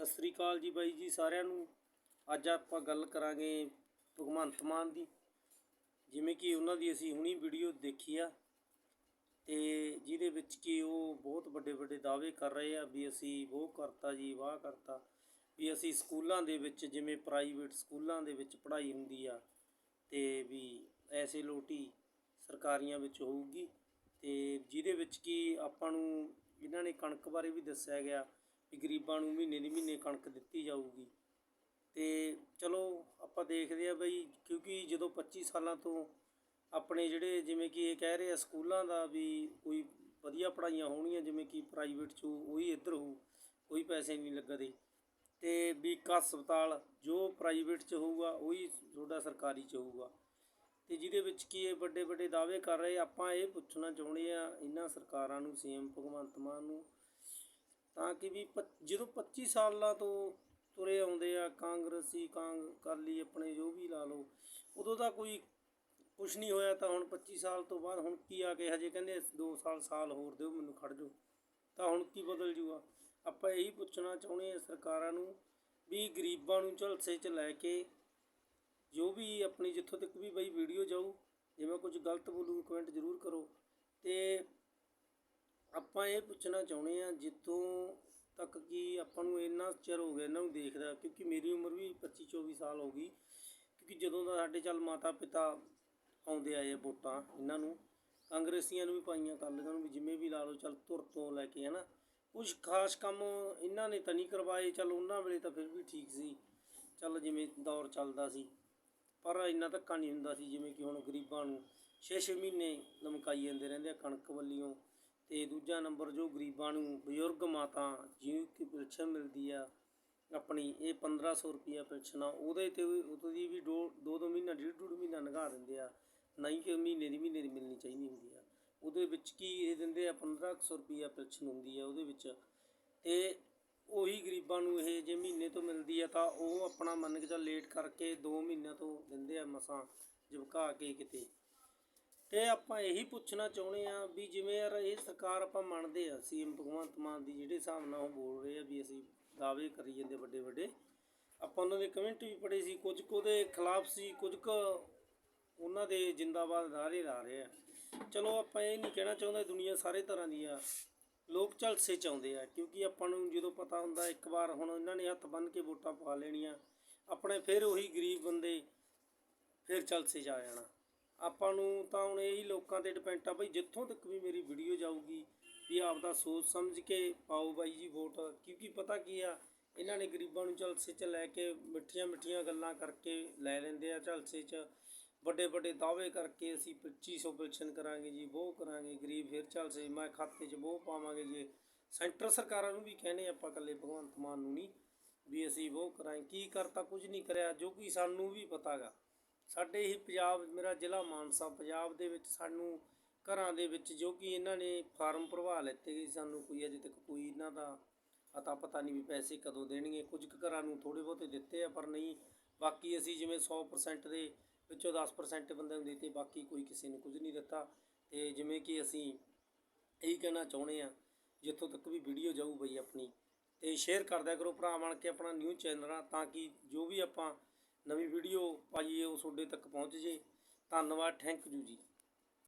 ਸਤਿ ਸ੍ਰੀ ਅਕਾਲ ਜੀ ਬਾਈ ਜੀ ਸਾਰਿਆਂ ਨੂੰ। ਅੱਜ ਆਪਾਂ ਗੱਲ ਕਰਾਂਗੇ ਭਗਵੰਤ ਮਾਨ ਦੀ। ਜਿਵੇਂ ਕਿ ਉਹਨਾਂ ਦੀ ਅਸੀਂ ਹੁਣੀ ਵੀਡੀਓ ਦੇਖੀ ਆ ਤੇ ਜਿਹਦੇ ਵਿੱਚ ਕਿ ਉਹ ਬਹੁਤ ਵੱਡੇ ਵੱਡੇ ਦਾਅਵੇ ਕਰ ਰਹੇ ਆ ਵੀ ਅਸੀਂ ਉਹ ਕਰਤਾ ਜੀ, ਵਾਹ ਕਰਤਾ। ਵੀ ਅਸੀਂ ਸਕੂਲਾਂ ਦੇ ਵਿੱਚ ਜਿਵੇਂ ਪ੍ਰਾਈਵੇਟ ਸਕੂਲਾਂ ਦੇ ਵਿੱਚ ਪੜ੍ਹਾਈ ਹੁੰਦੀ ਆ ਤੇ ਵੀ ਐਸੇ ਲੋਟੀ ਸਰਕਾਰੀਆਂ ਵਿੱਚ ਹੋਊਗੀ। ਤੇ ਜਿਹਦੇ ਵਿੱਚ ਕਿ ਆਪਾਂ ਨੂੰ ਇਹਨਾਂ ਨੇ ਕਣਕ ਬਾਰੇ ਵੀ ਦੱਸਿਆ ਗਿਆ ਵੀ ਗਰੀਬਾਂ ਨੂੰ ਮਹੀਨੇ ਦੀ ਮਹੀਨੇ ਕਣਕ ਦਿੱਤੀ ਜਾਊਗੀ। ਅਤੇ ਚਲੋ ਆਪਾਂ ਦੇਖਦੇ ਹਾਂ ਬਈ, ਕਿਉਂਕਿ ਜਦੋਂ 25 ਸਾਲਾਂ ਤੋਂ ਆਪਣੇ ਜਿਹੜੇ ਜਿਵੇਂ ਕਿ ਇਹ ਕਹਿ ਰਹੇ ਆ ਸਕੂਲਾਂ ਦਾ ਵੀ ਕੋਈ ਵਧੀਆ ਪੜ੍ਹਾਈਆਂ ਹੋਣਗੀਆਂ ਜਿਵੇਂ ਕਿ ਪ੍ਰਾਈਵੇਟ 'ਚ ਉਹੀ ਇੱਧਰ ਹੋਊ, ਕੋਈ ਪੈਸੇ ਨਹੀਂ ਲੱਗਦੇ। ਅਤੇ ਵੀ ਇੱਕ ਹਸਪਤਾਲ ਜੋ ਪ੍ਰਾਈਵੇਟ 'ਚ ਹੋਊਗਾ, ਉਹੀ ਤੁਹਾਡਾ ਸਰਕਾਰੀ 'ਚ ਹੋਊਗਾ। ਅਤੇ ਜਿਹਦੇ ਵਿੱਚ ਕੀ ਇਹ ਵੱਡੇ ਵੱਡੇ ਦਾਅਵੇ ਕਰ ਰਹੇ, ਆਪਾਂ ਇਹ ਪੁੱਛਣਾ ਚਾਹੁੰਦੇ ਆ ਇਹਨਾਂ ਸਰਕਾਰਾਂ ਨੂੰ, ਸੀਐਮ ਭਗਵੰਤ ਮਾਨ ਨੂੰ ਤਾਂ ਕਿ ਵੀ ਪ- ਜਦੋਂ 25 ਸਾਲਾਂ ਤੋਂ ਤੁਰੇ ਆਉਂਦੇ ਆ, ਕਾਂਗਰਸੀ ਕਾਂਗ ਅਕਾਲੀ ਆਪਣੇ, ਜੋ ਵੀ ਲਾ ਲਓ, ਉਦੋਂ ਦਾ ਕੋਈ ਕੁਝ ਨਹੀਂ ਹੋਇਆ, ਤਾਂ ਹੁਣ 25 ਸਾਲ ਤੋਂ ਬਾਅਦ ਹੁਣ ਕੀ ਆ ਕੇ ਹਜੇ ਕਹਿੰਦੇ 2 ਸਾਲ ਸਾਲ ਹੋਰ ਦਿਓ, ਮੈਨੂੰ ਖੜ ਜਾਓ। ਤਾਂ ਹੁਣ ਕੀ ਬਦਲ ਜੂਗਾ? ਆਪਾਂ ਇਹੀ ਪੁੱਛਣਾ ਚਾਹੁੰਦੇ ਆ ਸਰਕਾਰਾਂ ਨੂੰ ਵੀ ਗਰੀਬਾਂ ਨੂੰ ਝਲਸੇ 'ਚ ਲੈ ਕੇ ਜੋ ਵੀ ਆਪਣੀ ਜਿੱਥੋਂ ਤੱਕ ਵੀ ਬਈ ਵੀਡੀਓ ਜਾਊ ਜੇ ਮੈਂ ਕੁਝ ਗਲਤ ਬੋਲੂ ਕਮੈਂਟ ਜ਼ਰੂਰ ਕਰੋ। ਤੇ ਆਪਾਂ ਇਹ ਪੁੱਛਣਾ ਚਾਹੁੰਦੇ ਹਾਂ, ਜਿੱਥੋਂ ਤੱਕ ਕਿ ਆਪਾਂ ਨੂੰ ਇੰਨਾ ਚਿਰ ਹੋ ਗਿਆ ਇਹਨਾਂ ਨੂੰ ਦੇਖਦਾ, ਕਿਉਂਕਿ ਮੇਰੀ ਉਮਰ ਵੀ 25 24 ਸਾਲ ਹੋ ਗਈ, ਕਿਉਂਕਿ ਜਦੋਂ ਦਾ ਸਾਡੇ ਚੱਲ ਮਾਤਾ ਪਿਤਾ ਆਉਂਦੇ ਆਏ ਵੋਟਾਂ ਇਹਨਾਂ ਨੂੰ, ਕਾਂਗਰਸੀਆਂ ਨੂੰ ਵੀ ਪਾਈਆਂ ਕਾਲੀਆਂ ਨੂੰ ਵੀ, ਜਿਵੇਂ ਵੀ ਲਾ ਲਓ, ਚੱਲ ਧੁਰ ਤੋਂ ਲੈ ਕੇ, ਹਨਾ, ਕੁਝ ਖਾਸ ਕੰਮ ਇਹਨਾਂ ਨੇ ਤਾਂ ਨਹੀਂ ਕਰਵਾਏ, ਚੱਲ ਉਹਨਾਂ ਵੇਲੇ ਤਾਂ ਫਿਰ ਵੀ ਠੀਕ ਸੀ, ਚੱਲ ਜਿਵੇਂ ਦੌਰ ਚੱਲਦਾ ਸੀ, ਪਰ ਇੰਨਾ ਧੱਕਾ ਨਹੀਂ ਹੁੰਦਾ ਸੀ, ਜਿਵੇਂ ਕਿ ਹੁਣ ਗਰੀਬਾਂ ਨੂੰ 6-6 ਮਹੀਨੇ ਲਮਕਾਈ ਜਾਂਦੇ ਰਹਿੰਦੇ ਆ, ਕਣਕ ਵੱਲੀਓਂ ਅਤੇ ਦੂਜਾ ਨੰਬਰ ਜੋ ਗਰੀਬਾਂ ਨੂੰ ਬਜ਼ੁਰਗ ਮਾਤਾ ਜਿਵੇਂ ਕਿ ਪੈਨਸ਼ਨ ਮਿਲਦੀ ਆ, ਆਪਣੀ ਇਹ 1500 ਰੁਪਈਆ ਪੈਨਸ਼ਨ ਆ ਉਹਦੇ ਤੇ ਵੀ- ਉਹਦੀ ਵੀ ਦੋ ਦੋ ਦੋ ਮਹੀਨਾ, ਡੇਢ ਡੇਢ ਮਹੀਨਾ ਲੰਘਾ ਦਿੰਦੇ ਆ ਨਹੀਂ ਕਿ ਮਹੀਨੇ ਦੀ ਮਹੀਨੇ ਦੀ ਮਿਲਣੀ ਚਾਹੀਦੀ ਹੁੰਦੀ ਆ। ਉਹਦੇ ਵਿੱਚ ਕੀ ਇਹ ਦਿੰਦੇ ਆ 1500 ਰੁਪਈਆ ਪੈਨਸ਼ਨ ਹੁੰਦੀ ਆ ਉਹਦੇ ਵਿੱਚ। ਤੇ ਉਹੀ ਗਰੀਬਾਂ ਨੂੰ ਇਹ ਜੇ ਮਹੀਨੇ ਤੋਂ ਮਿਲਦੀ ਆ ਤਾਂ ਉਹ ਆਪਣਾ ਮੰਨ ਕੇ ਚੱਲ ਲੇਟ ਕਰਕੇ 2 ਮਹੀਨਿਆਂ ਤੋਂ ਦਿੰਦੇ ਆ ਮਸਾਂ ਜਵਕਾ ਕੇ ਕਿਤੇ। ਤੇ ਆਪਾਂ ਇਹੀ ਪੁੱਛਣਾ ਚਾਹੁੰਦੇ ਆ ਵੀ ਜਿਵੇਂ ਯਾਰ ਇਹ ਸਰਕਾਰ ਆਪਾਂ ਮੰਨਦੇ ਆ, ਸੀਐਮ ਭਗਵੰਤ ਮਾਨ ਦੀ ਜਿਹੜੇ ਹਿਸਾਬ ਨਾਲ ਉਹ ਬੋਲ ਰਹੇ ਆ ਵੀ ਅਸੀਂ ਦਾਅਵੇ ਕਰੀ ਜਾਂਦੇ ਵੱਡੇ ਵੱਡੇ ਆਪਾਂ ਉਹਨਾਂ ਦੇ ਕਮੈਂਟ ਵੀ ਪੜ੍ਹੇ ਸੀ, ਕੁਝ ਕੁ ਉਹਦੇ ਖਿਲਾਫ ਸੀ, ਕੁਝ ਕੁ ਉਹਨਾਂ ਦੇ ਜਿੰਦਾਬਾਦ ਨਾਅਰੇ ਲਾ ਰਹੇ ਆ। ਚਲੋ ਆਪਾਂ ਇਹ ਨਹੀਂ ਕਹਿਣਾ ਚਾਹੁੰਦੇ ਦੁਨੀਆ ਸਾਰੇ ਤਰ੍ਹਾਂ ਦੀ ਆ, ਲੋਕ ਝਲਸੇ ਚਾਹੁੰਦੇ ਆ, ਕਿਉਂਕਿ ਆਪਾਂ ਨੂੰ ਜਦੋਂ ਪਤਾ ਹੁੰਦਾ ਇੱਕ ਵਾਰ ਹੁਣ ਇਹਨਾਂ ਨੇ ਹੱਥ ਬੰਨ੍ਹ ਕੇ ਵੋਟਾਂ ਪਾ ਲੈਣੀਆਂ, ਆਪਣੇ ਫਿਰ ਉਹੀ ਗਰੀਬ ਬੰਦੇ ਫਿਰ ਚਲਸੇ ਜਾ ਜਾਣਾ। ਆਪਾਂ ਨੂੰ ਤਾਂ ਹੁਣ ਇਹੀ ਲੋਕਾਂ ਤੇ ਡਿਪੈਂਡ ਆ ਬਈ ਜਿੱਥੋਂ ਤੱਕ ਵੀ ਮੇਰੀ ਵੀਡੀਓ ਜਾਊਗੀ, ਵੀ ਆਪਦਾ ਸੋਚ ਸਮਝ ਕੇ ਪਾਓ ਬਾਈ ਜੀ ਵੋਟ ਕਿਉਂਕਿ ਪਤਾ ਕੀ ਆ, ਇਹਨਾਂ ਨੇ ਗਰੀਬਾਂ ਨੂੰ ਝਲਸੇ 'ਚ ਲੈ ਕੇ ਮਿੱਠੀਆਂ ਮਿੱਠੀਆਂ ਗੱਲਾਂ ਕਰਕੇ ਲੈ ਲੈਂਦੇ ਆ ਝਲਸੇ 'ਚ, ਵੱਡੇ ਵੱਡੇ ਦਾਅਵੇ ਕਰਕੇ ਅਸੀਂ 2500 ਪੈਨਸ਼ਨ ਕਰਾਂਗੇ ਜੀ ਉਹ ਕਰਾਂਗੇ, ਗਰੀਬ ਫਿਰ ਝਲਸੇ, ਮੈਂ ਖਾਤੇ 'ਚ ਉਹ ਪਾਵਾਂਗੇ ਜੀ। ਸੈਂਟਰ ਸਰਕਾਰਾਂ ਨੂੰ ਵੀ ਕਹਿੰਦੇ ਆਪਾਂ ਇਕੱਲੇ ਭਗਵੰਤ ਮਾਨ ਨੂੰ ਨਹੀਂ, ਵੀ ਅਸੀਂ ਉਹ ਕਰਾਂਗੇ। ਕੀ ਕਰਤਾ, ਕੁਝ ਨਹੀਂ ਕਰਿਆ, ਜੋ ਕਿ ਸਾਨੂੰ ਵੀ ਪਤਾਗਾ। ਸਾਡੇ ਹੀ ਪੰਜਾਬ, ਮੇਰਾ ਜ਼ਿਲ੍ਹਾ ਮਾਨਸਾ, ਪੰਜਾਬ ਦੇ ਵਿੱਚ ਸਾਨੂੰ ਘਰਾਂ ਦੇ ਵਿੱਚ ਜੋ ਕਿ ਇਹਨਾਂ ਨੇ ਫਾਰਮ ਭਰਵਾ ਲਿੱਤੇ ਗਏ ਸਾਨੂੰ ਕੋਈ ਅਜੇ ਤੱਕ ਕੋਈ ਇਹਨਾਂ ਦਾ ਅਤਾ ਪਤਾ ਨਹੀਂ ਵੀ ਪੈਸੇ ਕਦੋਂ ਦੇਣਗੇ। ਕੁਝ ਕੁ ਘਰਾਂ ਨੂੰ ਥੋੜੇ ਬਹੁਤੇ ਦਿੱਤੇ ਆ, ਪਰ ਨਹੀਂ, ਬਾਕੀ ਅਸੀਂ ਜਿਵੇਂ 100% ਦੇ ਵਿੱਚੋਂ 10% ਬੰਦਿਆਂ ਨੂੰ ਦਿੱਤੇ, ਬਾਕੀ ਕੋਈ ਕਿਸੇ ਨੂੰ ਕੁਝ ਨਹੀਂ ਦਿੱਤਾ। ਤੇ ਜਿਵੇਂ ਕਿ ਅਸੀਂ ਇਹੀ ਕਹਿਣਾ ਚਾਹੁੰਦੇ ਆ ਜਿੱਥੋਂ ਤੱਕ ਵੀ ਵੀਡੀਓ ਜਾਊ ਬਈ ਆਪਣੀ, ਤੇ ਸ਼ੇਅਰ ਕਰਦਿਆ ਕਰੋ ਭਰਾ ਬਣ ਕੇ ਆਪਣਾ ਨਿਊ ਚੈਨਲ ਆ, ਤਾਂ ਕਿ ਜੋ ਵੀ ਆਪਾਂ ਨਵੀਂ ਵੀਡੀਓ ਪਾਈਏ ਉਹ ਤੁਹਾਡੇ ਤੱਕ ਪਹੁੰਚ ਜੇ। ਧੰਨਵਾਦ ਥੈਂਕ ਯੂ ਜੀ।